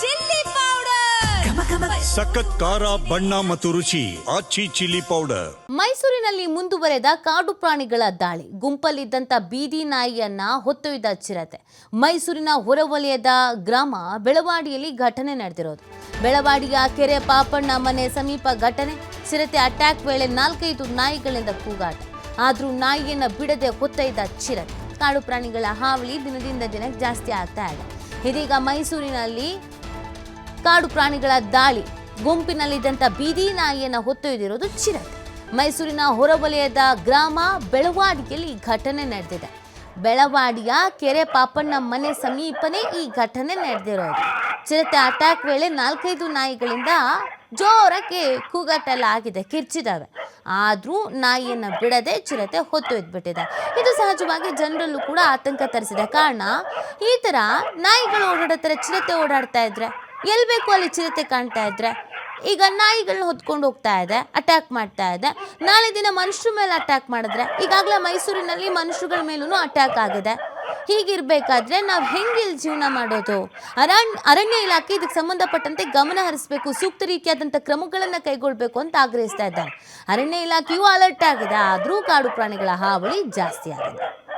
Chilli powder. ಸಖತ್ ಖಾರ ಬಣ್ಣ ಮತ್ತು ರುಚಿ ಆಚಿ ಚಿಲ್ಲಿ ಪೌಡರ್. ಮೈಸೂರಿನಲ್ಲಿ ಮುಂದುವರೆದ ಕಾಡು ಪ್ರಾಣಿಗಳ ದಾಳಿ. ಗುಂಪಲ್ಲಿದ್ದಂಥ ಬೀದಿ ನಾಯಿಯನ್ನ ಹೊತ್ತೊಯ್ದ ಚಿರತೆ. ಮೈಸೂರಿನ ಹೊರವಲಯದ ಗ್ರಾಮ ಬೆಳವಾಡಿಯಲ್ಲಿ ಘಟನೆ ನಡೆದಿರೋದು. ಬೆಳವಾಡಿಯ ಕೆರೆ ಪಾಪಣ್ಣ ಮನೆ ಸಮೀಪ ಘಟನೆ. ಚಿರತೆ ಅಟ್ಯಾಕ್ ವೇಳೆ ನಾಲ್ಕೈದು ನಾಯಿಗಳಿಂದ ಕೂಗಾಟ. ಆದರೂ ನಾಯಿಯನ್ನ ಬಿಡದೆ ಹೊತ್ತೊಯ್ದ ಚಿರತೆ. ಕಾಡು ಪ್ರಾಣಿಗಳ ಹಾವಳಿ ದಿನದಿಂದ ದಿನಕ್ಕೆ ಜಾಸ್ತಿ ಆಗ್ತಾ ಇದೆ. ಇದೀಗ ಮೈಸೂರಿನಲ್ಲಿ ಕಾಡು ಪ್ರಾಣಿಗಳ ದಾಳಿ, ಗುಂಪಿನಲ್ಲಿದ್ದಂಥ ಬೀದಿ ನಾಯಿಯನ್ನು ಹೊತ್ತೊಯ್ದಿರೋದು ಚಿರತೆ. ಮೈಸೂರಿನ ಹೊರವಲಯದ ಗ್ರಾಮ ಬೆಳವಾಡಿಯಲ್ಲಿ ಈ ಘಟನೆ ನಡೆದಿದೆ. ಬೆಳವಾಡಿಯ ಕೆರೆ ಪಾಪಣ್ಣ ಮನೆ ಸಮೀಪನೇ ಈ ಘಟನೆ ನಡೆದಿರೋದು. ಚಿರತೆ ಅಟ್ಯಾಕ್ ವೇಳೆ ನಾಲ್ಕೈದು ನಾಯಿಗಳಿಂದ ಜೋರಕ್ಕೆ ಕೂಗಾಟೆಲ್ಲ ಆಗಿದೆ ಕಿರ್ಚಿದಾವೆ ಆದರೂ ನಾಯಿಯನ್ನು ಬಿಡದೆ ಚಿರತೆ ಹೊತ್ತೊಯ್ದ್ಬಿಟ್ಟಿದೆ. ಇದು ಸಹಜವಾಗಿ ಜನರಲ್ಲೂ ಕೂಡ ಆತಂಕ ತರಿಸಿದೆ ಕಾರಣ ಈ ಥರ ನಾಯಿಗಳು ಓಡಾಡತ್ತಾರೆ ಚಿರತೆ ಓಡಾಡ್ತಾ ಇದ್ರೆ ಎಲ್ಲಿ ಬೇಕು ಅಲ್ಲಿ ಚಿರತೆ ಕಾಣ್ತಾ ಇದ್ರೆ, ಈಗ ನಾಯಿಗಳನ್ನ ಹೊತ್ಕೊಂಡು ಹೋಗ್ತಾ ಇದೆ ಅಟ್ಯಾಕ್ ಮಾಡ್ತಾ ಇದೆ. ನಾಳೆ ದಿನ ಮನುಷ್ಯರ ಮೇಲೆ ಅಟ್ಯಾಕ್ ಮಾಡಿದ್ರೆ, ಈಗಾಗಲೇ ಮೈಸೂರಿನಲ್ಲಿ ಮನುಷ್ಯರುಗಳ ಮೇಲೂ ಅಟ್ಯಾಕ್ ಆಗಿದೆ. ಹೀಗಿರಬೇಕಾದ್ರೆ ನಾವು ಹೆಂಗೆ ಇಲ್ಲಿ ಜೀವನ ಮಾಡೋದು? ಅರಣ್ಯ ಅರಣ್ಯ ಇಲಾಖೆ ಇದಕ್ಕೆ ಸಂಬಂಧಪಟ್ಟಂತೆ ಗಮನ ಹರಿಸಬೇಕು, ಸೂಕ್ತ ರೀತಿಯಾದಂಥ ಕ್ರಮಗಳನ್ನು ಕೈಗೊಳ್ಳಬೇಕು ಅಂತ ಆಗ್ರಹಿಸ್ತಾ ಇದ್ದಾರೆ. ಅರಣ್ಯ ಇಲಾಖೆಯೂ ಅಲರ್ಟ್ ಆಗಿದೆ, ಆದರೂ ಕಾಡು ಪ್ರಾಣಿಗಳ ಹಾವಳಿ ಜಾಸ್ತಿ ಆಗಿದೆ.